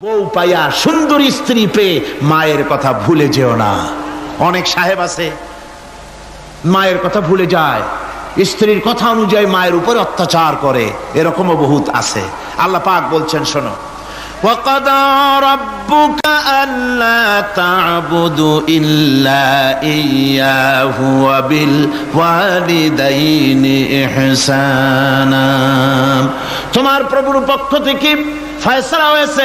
বউ পাইয়া সুন্দর স্ত্রী পেয়ে মায়ের কথা ভুলে যেও না অনেক সাহেব আছে মায়ের কথা ভুলে যায় স্ত্রীর কথা অনুযায়ী মায়ের উপরে অত্যাচার করে এরকমও বহুত আছে আল্লাহ পাক বলছেন শোনো وقضى ربك ألا تعبدوا إلا إياه وبالوالدين إحسانا তোমার প্রভুর পক্ষ থেকে ফয়সলা হয়েছে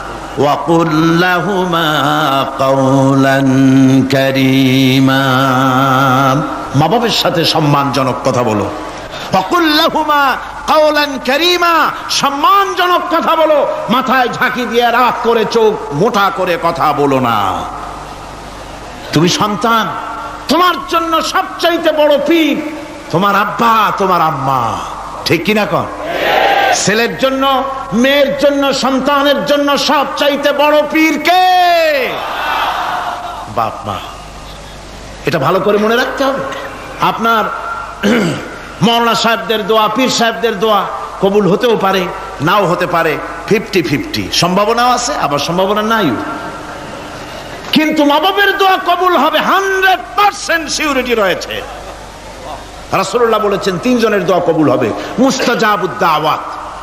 وقل لهما قولا كريما মা বাবার সাথে সম্মানজনক কথা বলো وقل لهما قولا كريما সম্মানজনক কথা বলো মাথায় ঝাঁকি দিয়ে রাগ করে চোখ মোটা করে কথা বলো না তুমি সন্তান তোমার জন্য সবচাইতে বড় পীর তোমার আব্বা তোমার আম্মা ঠিক কিনা কন ছেলের জন্য মেয়ের জন্য, সন্তানের জন্য সব চাইতে বড় পীর কে? বাপ মা। এটা ভালো করে মনে রাখতে হবে। আপনার মৌলানা সাহেবদের দোয়া, পীর সাহেবদের দোয়া কবুল হতেও পারে, নাও হতে পারে। Fifty fifty. সম্ভাবনাও আছে, আবার সম্ভাবনা নাই কিন্তু নবাবের দোয়া কবুল হবে হান্ড্রেড পার্সেন্ট সিউরিটি রয়েছে। রাসূলুল্লাহ বলেছেন, তিনজনের দোয়া কবুল হবে। মুস্তাজাবুদ্দা আওয়াত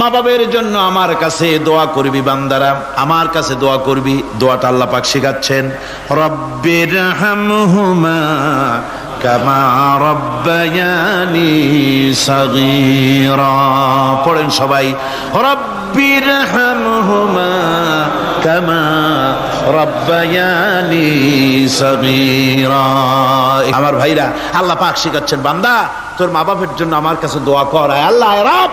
মা বাবের জন্য আমার কাছে দোয়া করবি বান্দারা, আমার কাছে দোয়া করবি, দোয়াটা আল্লাহ পাক শিখাচ্ছেন। রব্বির কামা পড়েন সবাই, রব্বির হামহুমা কামা আমার ভাইরা, আল্লাহ পাক শিখাচ্ছেন, বান্দা, তোর মা বাপের জন্য আমার কাছে দোয়া কর আল্লাহ রব।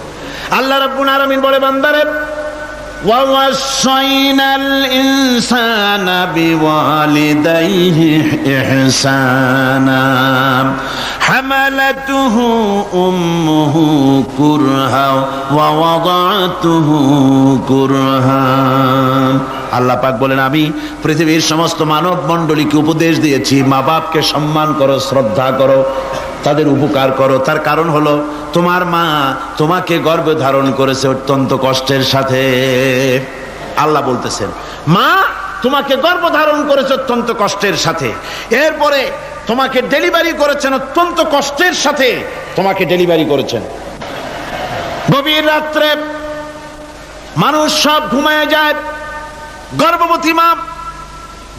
আল্লাহ রাব্বুল আলামিন বলে বান্দারে ووصينا الإنسان بوالديه إحسانا حملته أمه كرها ووضعته كرها আল্লাহ পাক বলেন আমি পৃথিবীর সমস্ত মানব মণ্ডলীকে উপদেশ দিয়েছি মা বাপকে সম্মান করো শ্রদ্ধা করো তাদের উপকার করো। তার কারণ হলো, তোমার মা তোমাকে গর্ভে ধারণ করেছে অত্যন্ত কষ্টের সাথে। আল্লাহ বলতেছেন, মা তোমাকে গর্ভ ধারণ করেছে অত্যন্ত কষ্টের সাথে। এরপরে তোমাকে ডেলিভারি করেছেন অত্যন্ত কষ্টের সাথে। তোমাকে ডেলিভারি করেছেন। গভীর রাত্রে মানুষ সব ঘুমায় যায়। গর্ভবতী মা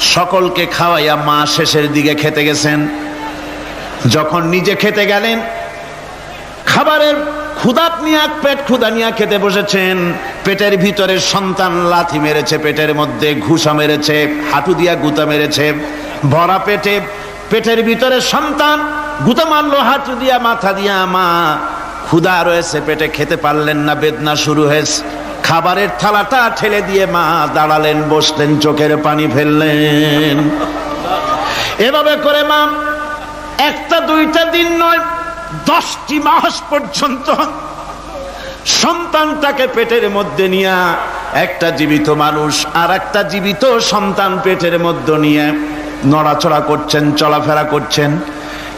সকলকে খাওয়াইয়া মা শেষের দিকে খেতে গেছেন। যখন নিজে খেতে গেলেন, খাবারের ক্ষুদাত নিয়ে, পেট ক্ষুদা নিয়ে খেতে বসেছেন। পেটের ভিতরে সন্তান লাথি মেরেছে, পেটের মধ্যে ঘুষা মেরেছে, হাঁটু দিয়া গুতা মেরেছে। ভরা পেটে, পেটের ভিতরে সন্তান গুতা মারলো, হাঁটু দিয়া, মাথা দিয়া, মা ক্ষুদা রয়েছে, পেটে খেতে পারলেন না, বেদনা শুরু হয়েছে। খাবারের থালাটা ঠেলে দিয়ে মা দাঁড়ালেন, বসলেন, চোখের পানি ফেললেন। এভাবে করে মা, একটা দুইটা দিন নয়, দশটি মাস পর্যন্ত সন্তানটাকে পেটের মধ্যে নিয়ে, একটা জীবিত মানুষ আর একটা জীবিত সন্তান পেটের মধ্যে নিয়ে নড়াচড়া করছেন, চলাফেরা করছেন।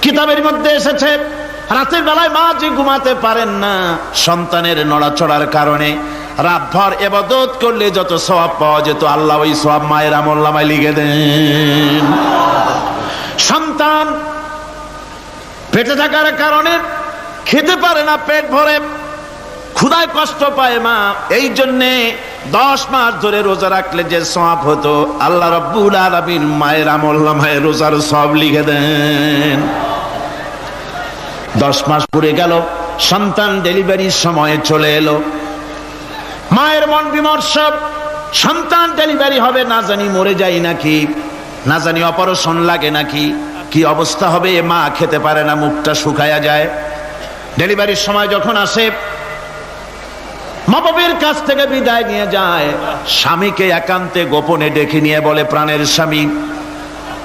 কিতাবের মধ্যে এসেছে রাতের বেলায় মা যে ঘুমাতে পারেন না, সন্তানের নড়াচড়ার কারণে রাতভর এবাদত করলে যত সওয়াব পাওয়া যেত, আল্লাহ ওই সওয়াব মায়ের আমল্লামায় লিখে দেন। সন্তান পেটে থাকার কারণে খেতে পারে না, পেট ভরে ক্ষুদায় কষ্ট পায় মা। এই জন্যে দশ মাস ধরে রোজা রাখলে যে সব হতো, আল্লাহ রব্বুল আলমিন মায়ের আমল মায়ের রোজার সব লিখে দেন। দশ মাস পুড়ে গেল, সন্তান ডেলিভারির সময়ে চলে এলো। মায়ের মন বিমর্ষ, সন্তান ডেলিভারি হবে, না জানি মরে যাই নাকি, না জানি অপারেশন লাগে নাকি, কি অবস্থা হবে, এ মা খেতে পারে না, মুখটা শুকায়া যায়। ডেলিভারির সময় যখন আসে মা বাবের কাছ থেকে বিদায় নিয়ে যায়। স্বামীকে একান্তে গোপনে ডেকে নিয়ে বলে, প্রাণের স্বামী,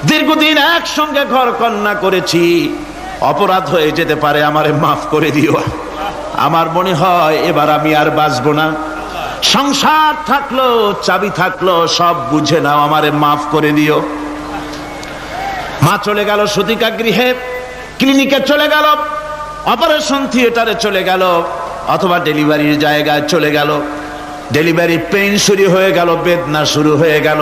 দীর্ঘদিন একসঙ্গে ঘর কন্যা করেছি অপরাধ হয়ে যেতে পারে, আমারে মাফ করে দিও। আমার মনে হয় এবার আমি আর বাঁচবো না। সংসার থাকল, চাবি থাকল, সব বুঝে নাও, আমারে মাফ করে দিও। মা চলে গেল সুতিকা গৃহে, ক্লিনিকে চলে গেল, অপারেশন থিয়েটারে চলে গেল, অথবা ডেলিভারির জায়গায় চলে গেল। ডেলিভারি পেইন শুরু হয়ে গেল, বেদনা শুরু হয়ে গেল।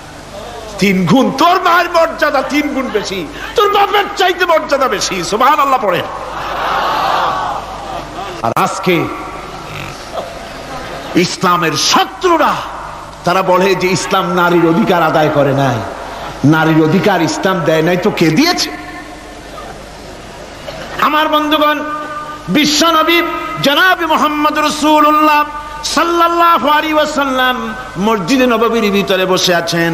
তিন গুণ। তোর মায়ের মর্যাদা তিন গুণ বেশি। তোর বাপের চাইতে মর্যাদা বেশি। সুবহান আল্লাহ পড়েন আর আজকে ইসলামের শত্রুরা, তারা বলে যে ইসলাম নারীর অধিকার আদায় করে নাই। নারীর অধিকার ইসলাম দেয় নাই, তো কে দিয়েছে? আমার বন্ধুগণ, বিশ্ব নবী জনাবি মোহাম্মদ রসুল্লাহ সাল্লাল্লাহু আলাইহি ওয়াসাল্লাম মসজিদে নববীর ভিতরে বসে আছেন।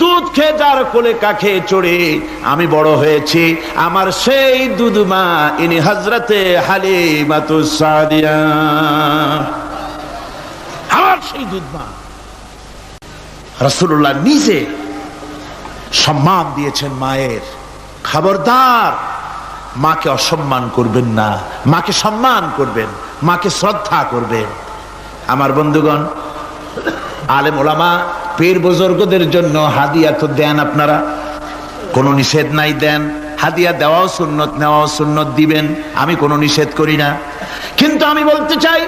দুধ খেয়ে যার কোলে কাখে চড়ে। আমি বড় হয়েছি, আমার সেই দুধ মা, ইনি হজরতে হালিমাতু সাদিয়া। আমার সেই দুধ মা। রসুল্লাহ নিজে সম্মান দিয়েছেন মায়ের। খবরদার, মাকে অসম্মান করবেন না, মাকে সম্মান করবেন, মাকে শ্রদ্ধা করবেন। আমার বন্ধুগণ, আলেম ওলামা পীর বুজুর্গদের জন্য হাদিয়া তো দেন আপনারা। কোনো নিষেধ নাই দেন। হাদিয়া দেওয়াও সুন্নত, নেওয়াও সুন্নত দিবেন। আমি কোনো নিষেধ করি না। কিন্তু আমি বলতে চাই,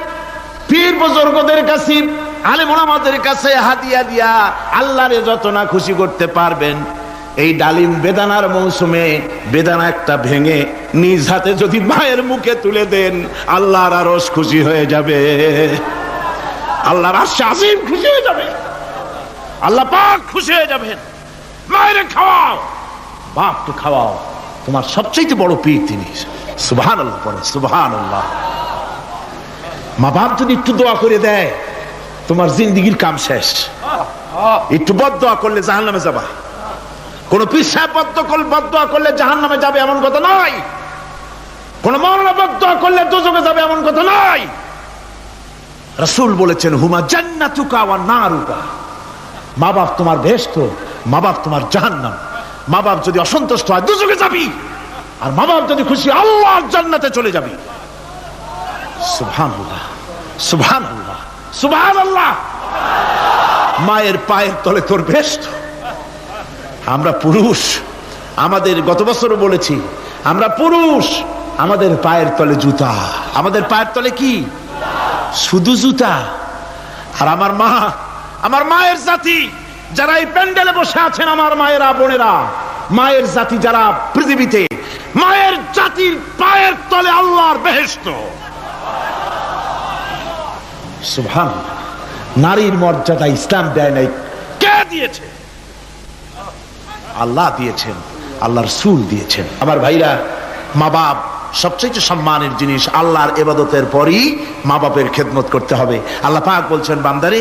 পীর বুজুর্গদের কাছে, আলেম ওলামাদের কাছে হাদিয়া দিয়া আল্লাহরে যত না খুশি করতে পারবেন, এই ডালিম বেদানার মৌসুমে বেদানা একটা ভেঙে নিজ হাতে যদি মায়ের মুখে তুলে দেন, আল্লাহর আরস খুশি হয়ে যাবে। আল্লাহর আশা আজিম খুশি হয়ে যাবে। আল্লাহ পাক খুশি হয়ে যাবেন। মায়ের খাওয়াও। বাপকে খাওয়াও। তোমার সবচেয়ে বড় পীর তিনি। সুবহান আল্লাহ পড়ে সুবহান আল্লাহ মা বাপ যদি একটু দোয়া করে দেয়, তোমার জিন্দিগির কাম শেষ। একটু বদ দোয়া করলে জাহান নামে যাবা। কোন পীর বদ্ধ বদোয়া করলে জাহান নামে যাবে এমন কথা নয়। কোন মরণা বদোয়া করলে দুজকে যাবে এমন কথা নয়। রসুল বলেছেন, হুমা জান্নাতুকা ওয়া নারুকা। মা বাপ তোমার ভেস্ত, মা বাপ তোমার জাহান্নাম। মা বাপ যদি অসন্তুষ্ট হয় দুজকে যাবি। আর মা বাপ যদি খুশি আল্লাহ জান্নাতে চলে যাবি। সুবহানাল্লাহ সুবহানাল্লাহ সুবহানাল্লাহ। মায়ের পায়ের তলে তোর ভেস্ত। আমরা পুরুষ, আমাদের গত বছরও বলেছি, আমরা পুরুষ, আমাদের পায়ের তলে জুতা। আমাদের পায়ের তলে কি? শুধু জুতা। আর আমার মা আমার মায়ের জাতি, যারা এই প্যান্ডেলে বসে আছেন আমার মায়েরা, বোনেরা, মায়ের জাতি যারা পৃথিবীতে, মায়ের জাতির পায়ের তলে আল্লাহর বেহেস্ত সুভান নারীর মর্যাদা ইসলাম দেয় নাই। কে দিয়েছে? আল্লাহ দিয়েছেন, আল্লাহর সুল দিয়েছেন। আমার ভাইরা মা বাপ সবচেয়ে সম্মানের জিনিস আল্লাহর এবাদতের পরই মা বাপের খেদমত করতে হবে। আল্লাহ পাক বলছেন, বান্দারে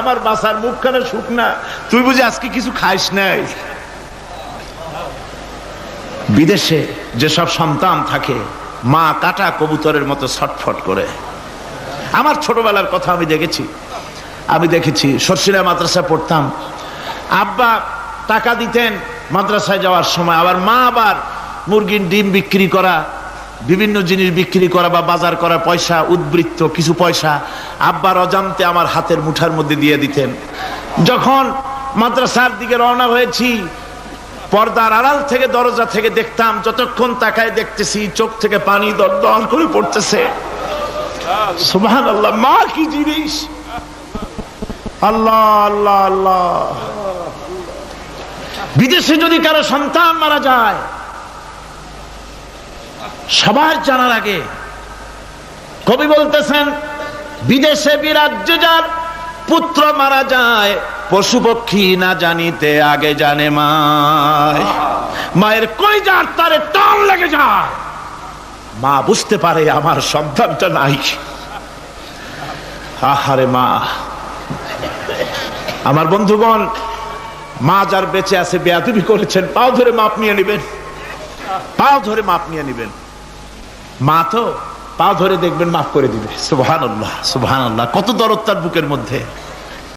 আমার বাসার মুখখানে শুকনা। তুই বুঝি আজকে কিছু খাইস নাই? বিদেশে যেসব সন্তান থাকে, মা কাটা কবুতরের মতো ছটফট করে। আমার ছোটবেলার কথা আমি দেখেছি। আমি দেখেছি সর্ষিরা মাদ্রাসা পড়তাম। আব্বা টাকা দিতেন মাদ্রাসায় যাওয়ার সময়। আবার মা আবার মুরগির ডিম বিক্রি করা বিভিন্ন জিনিস বিক্রি করা বা বাজার করা পয়সা, উদ্বৃত্ত কিছু পয়সা আব্বার অজান্তে আমার হাতের মুঠার মধ্যে দিয়ে দিতেন। যখন মাদ্রাসার দিকে রওনা হয়েছি, পর্দার আড়াল থেকে দরজা থেকে দেখতাম, যতক্ষণ তাকায় দেখতেছি চোখ থেকে পানি দর দর করে পড়তেছে। আল্লাহ মা কি জিনিস? আল্লাহ আল্লাহ আল্লাহ। বিদেশে যদি কারও সন্তান মারা যায় সবার জানার আগে কবি বলতেছেন, বিদেশে বিরাজ্যে যার, পুত্র মারা যায়, পশু পক্ষী না জানিতে আগে জানে মায়। মায়ের কই যার তারে টান লেগে যায়। মা বুঝতে পারে আমার সন্তানটা নাই। আহারে মা। আমার বন্ধুগণ, মা যার বেঁচে আছে, বেয়াদবি করেছেন, পাও ধরে মাপ নিয়ে নেবেন। পাও ধরে মাপ নিয়ে নেবেন। মা তো পা ধরে দেখবেন মাফ করে দিবে। সুবহান আল্লাহ আল্লাহ কত দরদ তার বুকের মধ্যে।